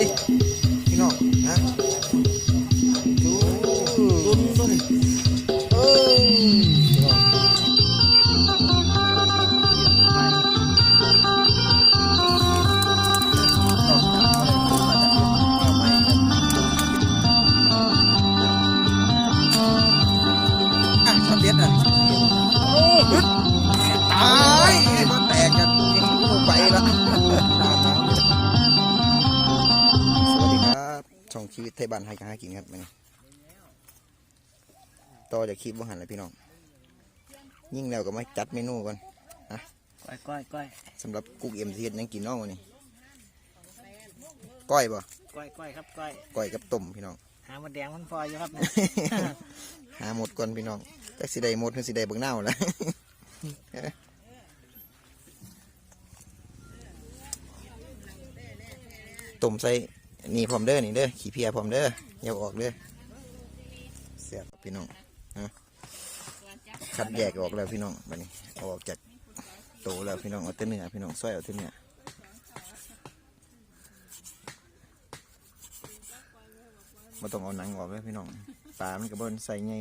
ดิพี่น้องนะดูดูดู ช่องชีวิตไทยบ้านไฮกาหากินครับมันต่อจากคลิปว่าหันเลยพี่น้อง ยิ่งแล้วก็มาจัดเมนูก่อนก้อยก้อยก้อยสำหรับกุ๊กเอ็มซียังกินน้องวันนี้ก้อยบ่ก้อยก้อยครับก้อยก้อยกับต้มพี่น้อง หามาแดงมันฟอยอยู่ครับเนี่ยหาหมดก่อนพี่น้องจักสิได้หมดหรือสิได้เบิ่งเน่าแล้วต้มใส่ นี่พร้อมเด้อนี่เด้อขี้เพียพร้อมเด้ออย่าเอาออกเด้อเสียบพี่น้องฮะคัดแยกออกแล้วพี่น้องบัดนี้เอาออกจากโตแล้วพี่น้องเอาแต่เนื้อพี่น้องซอยเอาแต่เนื้อมาต้องเอาหนังออกเลยพี่น้องปลามันก็บ่นใส่ไง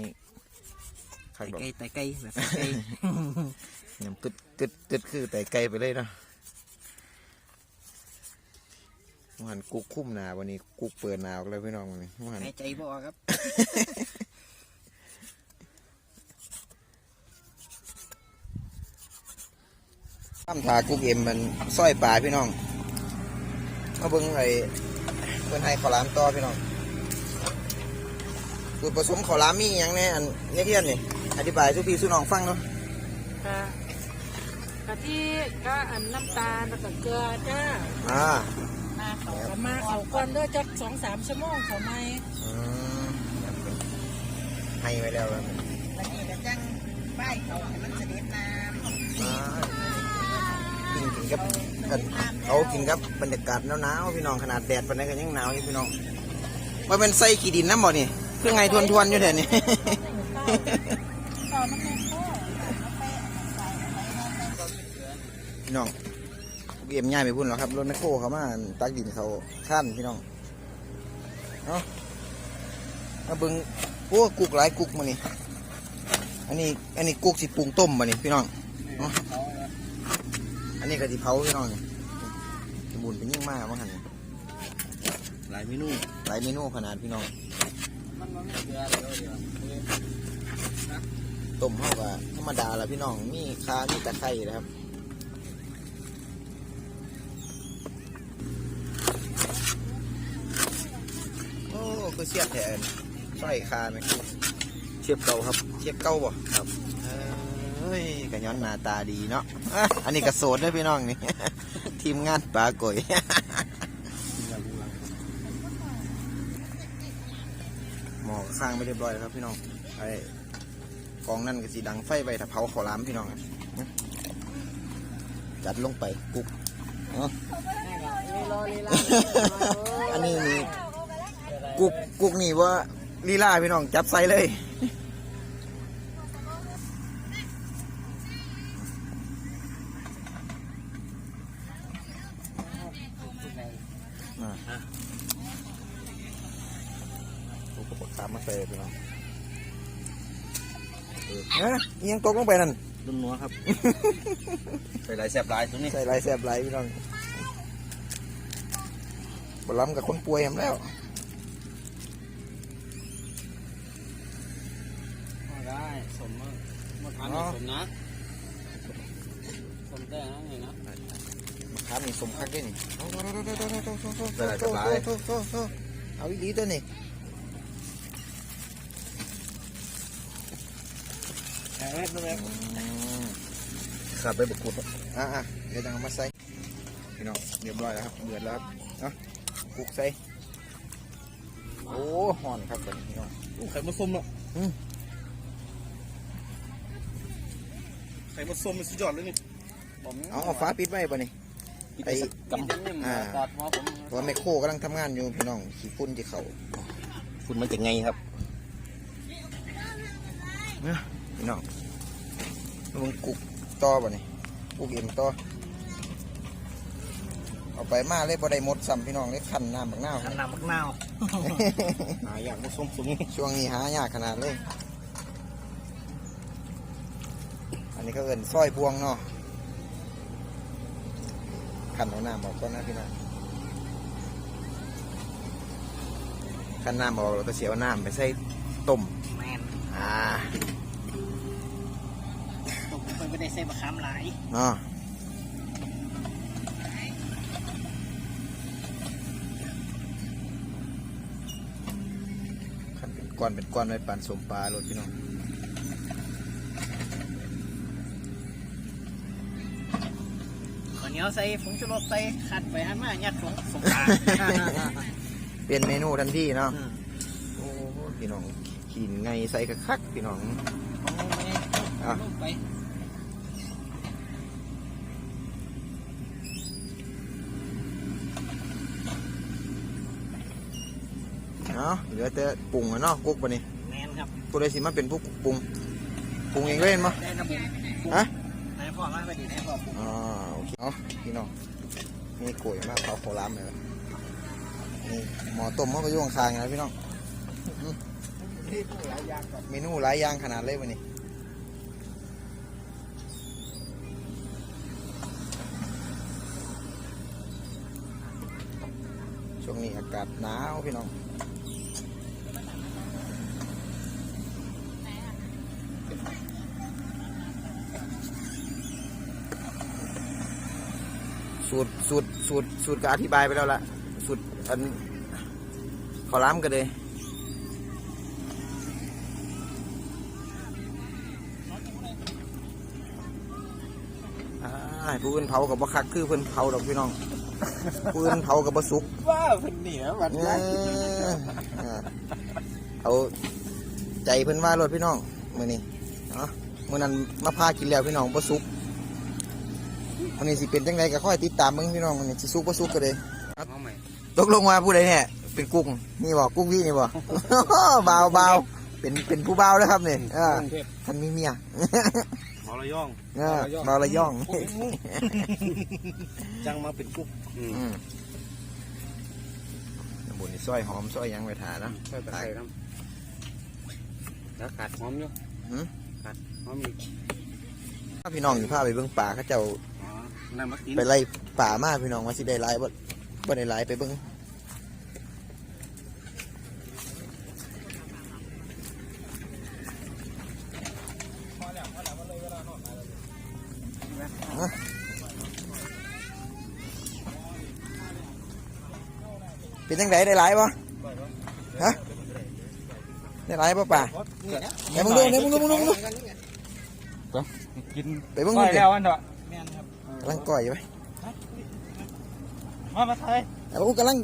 คักดอกไก่ไตไก่แบบไตไก่น้ำตึดตึดตึดคือแต่ไกลไปเลยเนาะ มันกุกคุ้มหนาวันนี้กุกเปิดหนาวแล้วพี่น้องวันนี้มันหายใจบ่ออกครับ ข้ามทากุกเอ็มมันสร้อยปลาพี่น้องมาเบิ่งไอ้เพิ่นให้ข้าวหลามต่อพี่น้องสูตรผสมข้าวหลามมีอหย่างแน่อันเนี่ยเทียนนี่อธิบายทุกพี่สุน้องฟังเนาะกะกะทิก็อันน้ำตาลแล้วก็เกลือจ้าอ่า มาเขาก็มาเอาก่อนเด้อจักสองสามชั่วโมงเขาไม่อืมให้ไว้แล้วครับวันนี้ก็จังป้ายเขาให้มันเสด็จน้กินกินกับกันเอากินกับบรรยากาศหนาวๆพี่น้องขนาดแดดปานนี้ก็ยังหนาวอยู่พี่น้องว่าเป็นไส้ขี้ดินน้ำบ่นี่คือไงทวนทวนๆอยู่เดี๋ยวนี้ำตอนนั้นแม่ก็พี่น้อง เบียมง่ายไปพุ่นหรอกครับรถแมคโครเขามาตักดินเขาขั้นพี่น้องเนาะมาเบิ่งโอ้กุกหลายกุกมานี่อันนี้ อันนี้กุกสิปรุงต้มมานี่พี่น้องเนาะอันนี้ก็สิเผาพี่น้องนี่สมุนเป็นยิ่งมากว่าหันนี่หลายเมนูหลายเมนูขนาดพี่น้องมันมันเกลือเดียวเดียวต้มเข้ากับธรรมดาละพี่น้องมีคามีตะไคร้นะครับ โอ้ คือเสียบแทนสร้อยคาไหมเชียบเก่าครับ เทียบเก้าบ่ครับเอ้ยกะย้อนหน้าตาดีเนาะอะอันนี้กระโสดด้วยพี่น้องนี่ ทีมงานปลาก๋อยหมอข้างไม่เรียบร้อยแล้วครับพี่น้องไอ้กองนั่นก็สีดังไฟไปถ้าเผาขอล้ามพี่น้องอะจัดลงไปกุกเนาะรอลีลาอันนี้นี่ กุกกุกนี่ว่าลีลาพี่น้องจับใส่เลยอะกุกกระบอกตามมาใส่เลยพี่น้องเออฮะอิหยังตกลงไปนั่นดุนนัวครับ ใส่หลายแซ่บหลายตรงนี้ใส่ลายแสบลายพี่น้องบล้ำกับคนป่วยทำแล้ว ได้สมมาทานสมนะสมแต่นะนี่นะ มาค้ามีสมคัก ด้วยนี่ใส่หลายแซ่บหลายเอาอีดีตัวนี่แซ่บเลยขาดไปบกุดอะอะเดี๋ยวจะเอามาใส่พี่น้องเรียบร้อยแล้วครับเดือดแล้วครับเนาะคลุกใส่โอ้ห่อนครับตอนนี้พี่น้องไข่มดส้มเนาะอืมไข่มดส้มมันสุดยอดเลยนี่เอาเอาฟ้าปิดไว้ป่ะนี่ ไอ้กำจิ้มอ่ากอดหัวผมเพราะว่าแมคโครกำลังทำงานอยู่พี่น้องขี้ฝุ่นที่เขาคุณมันจะไงครับเนี่ยพี่น้องมึงกุกต่อป่ะนี่กุกเอ็มต่อเอาไปมาเลยบ่ได้หมดซ้ำพี่น้องเลยคันน้ำบักนาวน้ำมักนาวหาอย่างผสมสมช่วงนี้หายากขนาดเลย อันนี้ก็เอินสร้อยพวงเนาะ คันเอาน้ำออกก่อนนะพี่น้องคันน้ำออกเราก็เสียวน้ำไปใส่ต้มแมนอ่าตกไปไม่ได้ใส่บะขามหลายเนาะคันเป็นก้อนเป็นก้อนไว้ปั่นสมปลาโลดพี่น้อง ข้าว เหนียวใส่ผงชูรสใส่ขัดไปหันมายัดผงสงกรานเปลี่ยนเมนูทันทีเนาะโอ้พี่น้องขีนไงใส่กระคักพี่น้องอะลงไปเนาะเหลือแต่ปรุงอะเนาะกุ๊กปะนี่แมนครับ ผู้ใดสิมาเป็นผู้ปรุงปรุงเองเล่นมั้ได้ระบุฮะนาย พ่อมาพอดีนายพ่ออ่าโอเคเนาะพี่น้องนี่กล้วยมากเขาโครามเลยนี่หมอต้มเขาก็ยุ่ข้างนะพี่น้องมเมนูหลายอย่างขนาดเลยวันนี้ช่วงนี้อากาศหนาวพี่น้อง สูตรสูตรสูตรสูตรก็อธิบายไปแล้วล่ะสูตรอันขอล้ำกันเลยอ่าผู้อื่นเผากับบ่คักคือเพิ่นเผาดอกพี่น้องผู้อื่นเผากับบ่สุกว้าเพิ่นเหนียววันเอออ่าเอาใจเพิ่นว่ารถพี่น้องมื้อนี้เนาะมื้อนั้นมาพากินแล้วพี่น้องบ่สุก มื้อนี้สิเป็นจังไดก็ค่อยติดตามเบิ่งพี่น้องมื้อนี้สิสุกบ่สุกก็เลยเอาใหม่ตกลงมาผู้ใดเนี่ยเป็นกุ้งนี่บอกกุ้งพี่นี่บอกเบาเบาเป็นเป็นผู้เบาแล้วครับเนี่ยอ่าท่านมีเมียหมอระย่องเออเบาละย่องจังมาเป็นกุ๊กอืมบุญนี่ซอยหอมซอยหยังไปถานะใส่ตะไคร้ครับแล้วขาดหอมอยู่หืมขาดหอมอีกถ้าพี่น้องอยู่พาไปเบิ่งป่าเขาเจ้าอ๋อ นั่นมากินไปไล่ป่ามาพี่น้องว่าสิได้หลายบ่บ่ได้หลายไปเบิ่งเป็นจังไดได้หลายบ่ฮะได้หลายบ่ป่านี่นะไหนมึงดูไหนมึงดูมึงดูมึงดูกินไปเบิ่งก้มึองยดิแล้วอันเถอะแม่นครับ กำลังก่อยอยู่ไหมมา มาไทยแต่ว่ากูกำลัง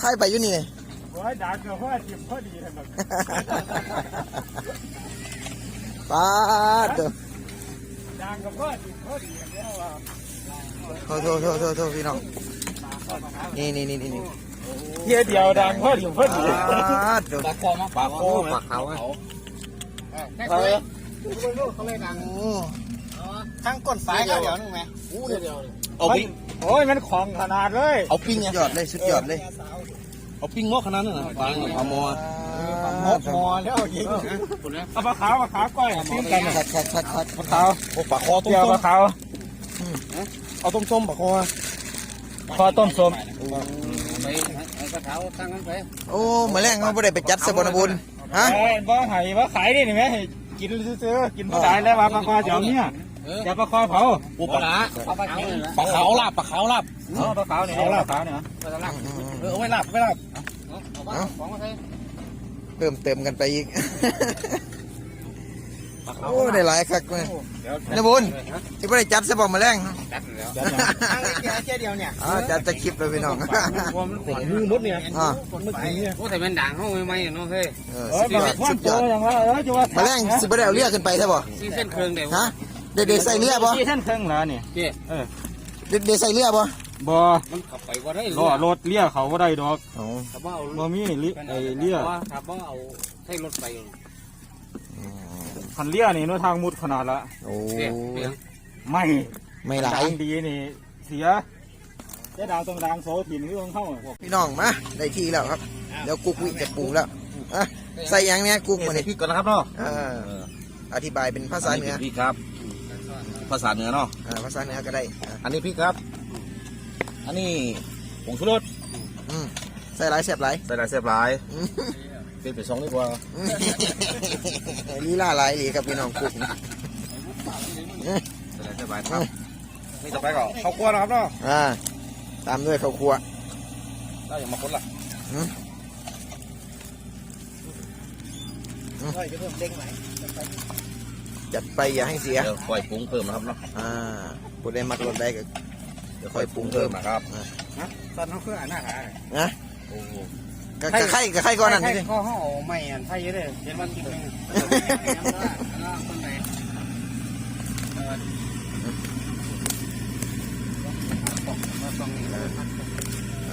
ถ่ายไปอยู่นี่เลยโอ้ยด่าเกือบพ่อจิบพอดีเลยแบบป้าดเด้อด่ากับพ่อจิบพอดีแล้วอะโทษโทษโทษโทษโทษพี่น้องนี่นี่นี่นี่นี่เยี่ยเดียวดังพอดีพอดีป้าดเด้อปลาคอมาปลาโคปลาเขาไปเขาเลยดังโอ้ ทั้งก้นฝายก็เดี๋ยวนึงไหมอู้เดียวเอาปิ้งโอ้ยมันของขนาดเลยเอาปิ้งสุไงดยอดเลยสุดยอดเลย เอาปิ้งหม้อขนาดนั้นนะปลาปลาหม้อหกมอแล้วยิงเอาปลาขาวปลาขาวก้อยปิ้งกันคัดคัดคัดคัดปลาขาวโอ้ปลาคอต้มเกี่ยวส้ปมลาขาวเอาต้มส้มปลาคอคอต้มส้มไปเอากระเท้าตั้งนั้นไปโอ้เมื่อแรงเขาไม่ได้ไปจัดสบนบุญฮะเอ้ยบ่ไห้บ่ขายนี่นี่ไหมให้กินซื้อๆกินบ่ได้แล้วว่าปลาคอเดี๋ยวเนี้ย จะปลาคอเผาโอ้ปลาเอาไปเอาเลยนะปลาขาวลาบปลาขาวลาบอ๋อปลาขาวนี่เอาปลาขาวเนี่ยไปตลาดเออเอาไว้ลาบเอาไว้ลาบเอาไปของมาใส่เพิ่มเติมกันไปอีกปลาขาวโอ้ได้หลายคักเลยเดี๋ยวนะบุญที่ไม่ได้จัดสบมาแรงจัดแล้วตั้งแค่แค่เดียวเนี่ยอ่าจัดตะคลิปเลยพี่น้องความมันขนมือมดเนี่ยอ่าไม่ถึงเนี่ยโอ้แต่เป็นด่างเขาไม่ไม่เนาะเฮ้ยเออเอ้สุยดยบาองดพ่อสุดโตยอดอย่างว่าเออจะว่ามาแรงสิบ่ได้เอาเรียกขึ้นไปใช่ป่ะซีเส้นเครื่องเดี๋ยวฮะ เด็ดเด็ดใส่เรือบ่ที่เส้นเครื่องแล้วนี่พี่เด็ดเด็ดใส่เรือบ่บ่มันขับไปว่าได้ล้อรถเลี้ยเขาบ่ได้ดอกโอ้ขับว่าเอาบ่มีลิไอ้เลี้ยขับว่าเอาให้รถไปคันเลี้ยนี่เนาะทางมุดขนาดละโอ้เปียกเปียกไม่ไม่หลายทางดีนี่เสียเจ๊ดาวตรงดังโซถิ่นที่ของเข้าพี่น้องมาได้ที่แล้วครับเดี๋ยวกุ๊กวิจะปรุงแล้วอะใส่หยังเนี้ยกุ๊กมาใส่เนี่ยพริกก่อนนะครับเนาะอ่าอธิบายเป็นภาษาเหนือพริกครับ ภาษาเหนือเนาะอ่าภาษาเหนือก็ได้อ่าอันนี้พริกครับ อันนี้ผงชูรสอืมใส่หลายแซ่บหลายใส่หลายเสียบหลายอืมเป็นไปสองดีกว่าลีลาหลายหลีครับพี่น้องกุ๊กนี่ใส่หลายเสียบหลายครับนี่ต่อไปก็ข้าวคั่วนะครับเนาะอ่าตามด้วยข้าวคั่วแล้วอย่ามาคนละจัดไปอย่าให้เสีย เดี๋ยวค่อยปรุงเพิ่มนะครับเนาะอ่าผู้ใดมักรสได้ก็ เดี๋ยวค่อยปรุงเพิ่มนะครับตอนเขาคืออ่านหน้าหานะโอ้โหกะกะไข่กะไข่ก้อนนั้นให้นี่เขาเขาเอาไม่อันไทยเด้อเห็นมันกินเลยคนไหน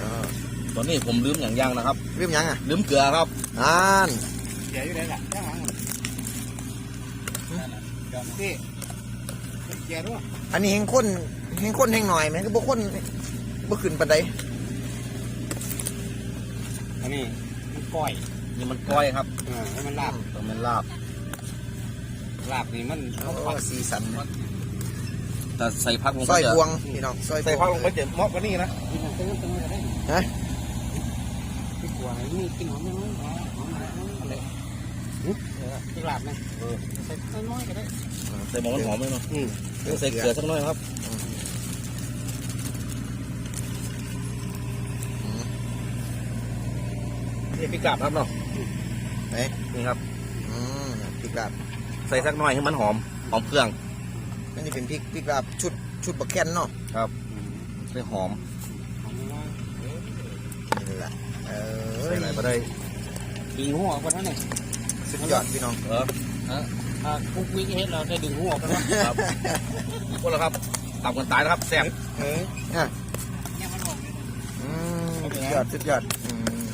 อ่าตอนนี้ผมลืมอย่างยังนะครับลืมหยังอะลืมเกลือครับอ่านเสียอยู่ไหนล่ะข้างหลัง จอมที่เกียร์ด้วยอันนี้แห้งข้นแห้งข้นแห้งหน่อยไหมก็บ่ข้นบ่ขึ้นปานใดอันนี้มันก้อยนี่มันก้อยครับเออให้มันลาบต้องเป็นลาบลาบนี่มันโอ้สีสันแต่ใส่ผักลงซไปอยจะพวงพี่น้องซอยใส่วผักลงไปเจะเหมาะกว่านี้นะกินมันนเป็นะฮะพี่กลัวนี่กินหอมน้อยหอมอะไร ที่ลาบนะเออใส่น้อยก็ได้ใส่หมอมันหอมเลยเนาะใส่เกลือสักหน่อยครับนี่พริกกาบครับเนาะไหนนี่ครับอืมพริกลาบใส่สักหน่อยให้มันหอมหอมเครื่องนั่นนี่เป็นพริกพริกลาบชุดชุดบักแคนเนาะใส่หอมหอมน้อยนี่แหละเออใส่อะไรมาได้ดึงหัวกันนะเนี่ย สุดยอดพี่น้องเอออ่าคุกวิกเฮ็ดเราได้ดึงหัวกันว่าครับคนละครับตับกันตายนะครับแซ่บเอออะอืมสุดยอดสุดยอดอืม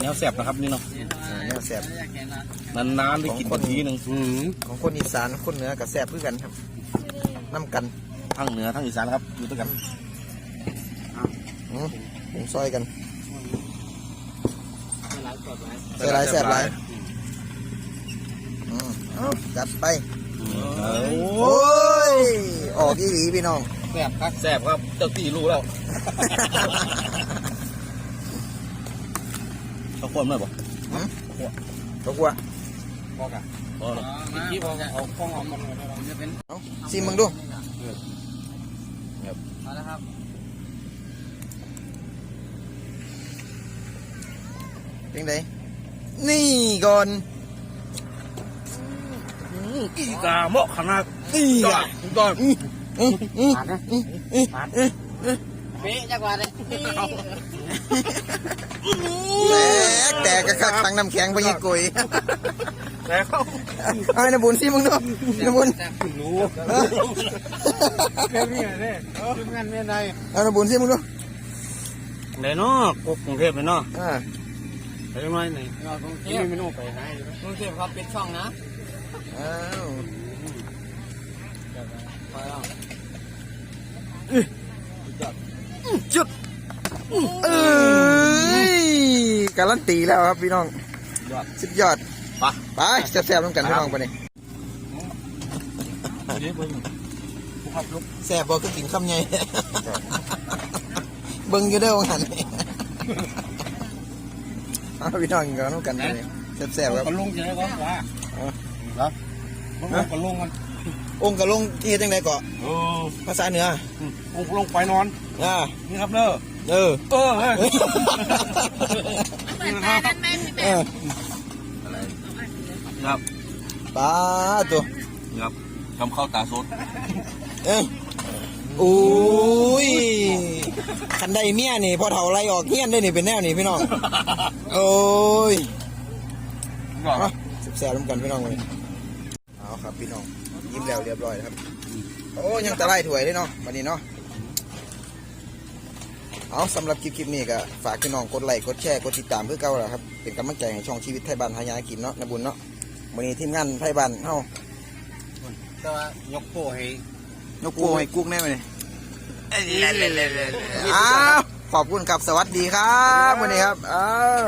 แนวแซ่บนะครับนี่เนาะอ่าแนวแซ่บนานๆได้กินของคนทีหนึ่งอืมของคนอีสานคนเหนือกับแซ่บเพื่อกันครับน้ำกันทั้งเหนือทั้งอีสานครับอยู่ด้วยกันอืมผงซอยกัน หลายกดหลายใส่หลายแซ่บหลายอืมเอาจัดไปเออโอ้ย ออกอีหลีพี่น้องแซ่บครับแซ่บครับเจ้าที่รู้แล้วเขาควรไหมบ่ตกว่าบอกอะพอแล้วที่บอกเอาข้องออมมันเลยเราจะเป็นเอาซิมมึงดูมาแล้วครับ เป็นไงนี่ก่อนอีกาเหมาะขนาดนี่ก่อนก่อนผ่านนะผ่านเป๊ะจักว่าเลยแหมแต่กระคักทางน้ำแข็งไปยี่กุยแล้วเอาให้นบุญซิมึงดูนบุญรู้เรื่นี้เลยทำงานไม่ได้เอานบุญซิมึงดูเดี๋ยวเนาะกรุงเทพเลยเนาะ อ่าไปยังไงไหนกรุงเทพไม่รู้ไปไหนกรุงเทพครับเป็นช่องนะอ้าวไปแล้วจุดเอ้ยการันตีแล้วครับพี่น้องสุดยอดไปไปแซ่บๆน้ำกันพี่น้องไปนี่แซ่บบ่คือกินคำใหญ่เบิ่งอยู่เด้อว่าหันนี่ เอาพี่น้องกินกันน้ำกันไปนี่แซ่บๆครับก็ลงเจอก็ว่าครับมันก็ลงมันองค์กะลงที่เฮ็ดจังได๋เกาะเออภาษาเหนือลงลงไปนอนอ่านี่ครับเด้อเออเออเฮ้ยเออครับปลาตัวนี่ครับทำข้าวตาสดเอ้ ยอุ้ยคันใดเมียนี่พอเฒ่าไรออกเฮียนได้นี่เป็นแนวนี่พี่น้อง โอ้ยก่อนเอาแซ่บๆน้ำกันพี่น้องเลยเอาครับพี่น้อง ยิ้มแล้วเรียบร้อยนะครับ โอ้ยังตะไลถวยเลยเนาะวันนี้เนาะ เอาสำหรับคลิปคลิปนี้ก็ฝากพี่น้องกดไลค์กดแชร์กดติดตามเพื่อเก่าแหละครับ เป็นกำลังใจให้ช่องชีวิตไทยบ้านหายากินเนาะนะบุญเนาะวันนี้ทีมงานไทยบ้านเฮาแต่ว่ายกโป้ให้ นกปูให้กุ๊กแน่ไหมนี่อ้าวขอบคุณครับ สวัสดีครับวันนี้ครับอ้าว